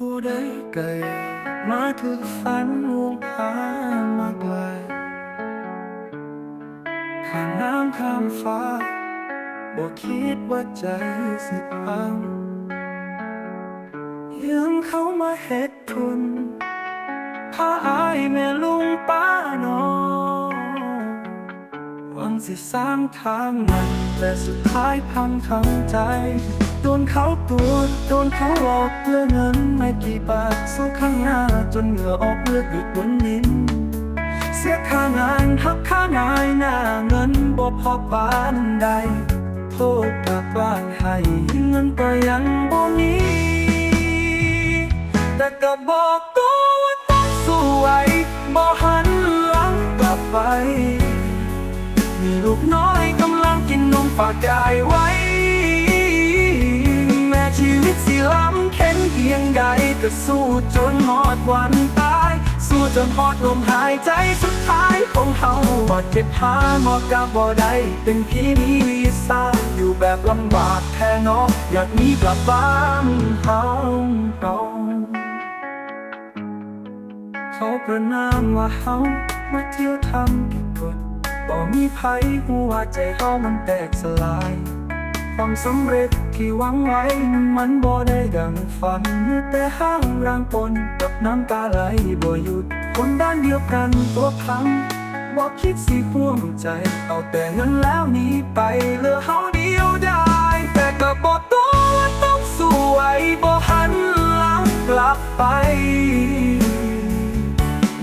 ผู้ใดเกิดมาถึงฝันวงหามาไกลข้ามน้ำข้ามฟ้าบอกคิดว่าใจสิพังยืมเขามาเฮ็ดทุนพาอายแม่ลุงป้าน้องหวังสิสร้างทางใหม่แต่สุดท้ายพังทั้งใจ ดนเขาตัวโดนเขาหลอกเพื่อเงินไม่กี่บาทสู้ข้างหน้าจนเหงื่อออกเลือดหยุดบนนิ้นเสียค่างานทับค่านายหน้าเงินบ่พอปานใด โทษกลับบ้านให้เงินก็ยังบ่มีแต่ก็บอกตัวว่าต้องสู้ไว้บ่หันหลังกลับไป มีลูกน้อยกำลังกินนมฝากยายไว้ สิล้ำเข็นเพียงใดก็สู้จนหอดวันตาย สู้จนหอดลมหายใจสุดท้ายของเขาบาดเจ็บหาหมอกับบ่ได้เป็นพี่มีวีซ่าอยู่แบบลำบากแท้เนอกอยากมีกลับบ้านเฮาเราเขาประนามว่าเฮามาเที่ยวทำกิจกฎบ่มีภัยหัวใจเฮามันแตกสลาย ความสำเร็จที่หวังไว้ มันบ่ได้ดังฝัน แต่ห้างร่างปนกับน้ำตาไหลบ่หยุด คนด้านเดียวกันตัวพังบอกคิดสิห่วงใจ เอาแต่เงินแล้วนีไปเหลือเฮาเดียวได้ แต่ก็บอกตัวว่าต้องสู้ไว้บ่หันหลังกลับไป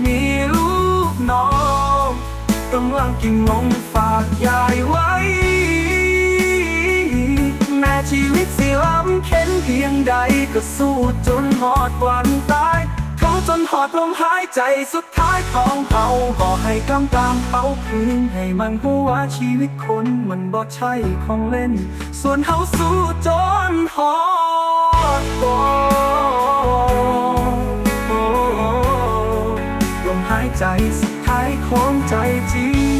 มีลูกน้องกำลังกินนมฝากยายไว้ เพียงใดก็สู้จนหอดวันตาย เขาจนหอดลมหายใจสุดท้ายของเขาก็ให้กำกามเขาคืนให้มันรู้ว่าชีวิตคนมันบ่ใช่ของเล่น ส่วนเขาสู้จนหอดลมหายใจสุดท้ายของใจจริง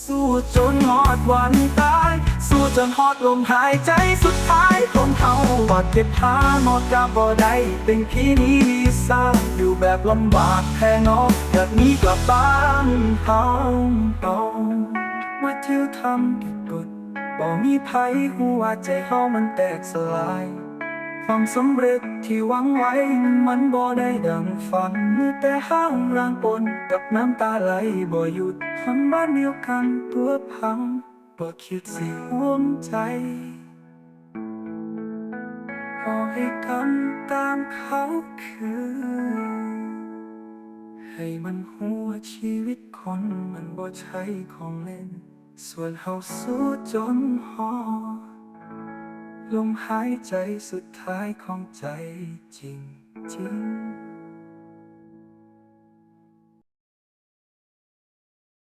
สู้จนหอดวันตาย สู้จนหอดลมหายใจสุดท้ายของเขาบาดเจ็บหาหมดกับบ่ได้เป็นพี่นี้วีซ่าอยู่แบบลำบากแค่นอกอยากนี้กลับบ้านเฮาต้องมาเที่ยวทำกิจกฎบ่มีภัยหัวใจเฮามันแตกสลาย ความสำเร็จที่หวังไว้มันบ่ได้ดังฝัน แต่ห้างรางปนกับน้ำตาไหลบ่หยุดคนบ้านเดียวกันตัวพังบ่คิดสิห่วงใจขอให้กำตามเขาคือ ให้มันหัวชีวิตคนมันบ่ใช่ของเล่น ส่วนเฮาสู้จนหอ ลมหายใจสุดท้ายของใจจริงจริง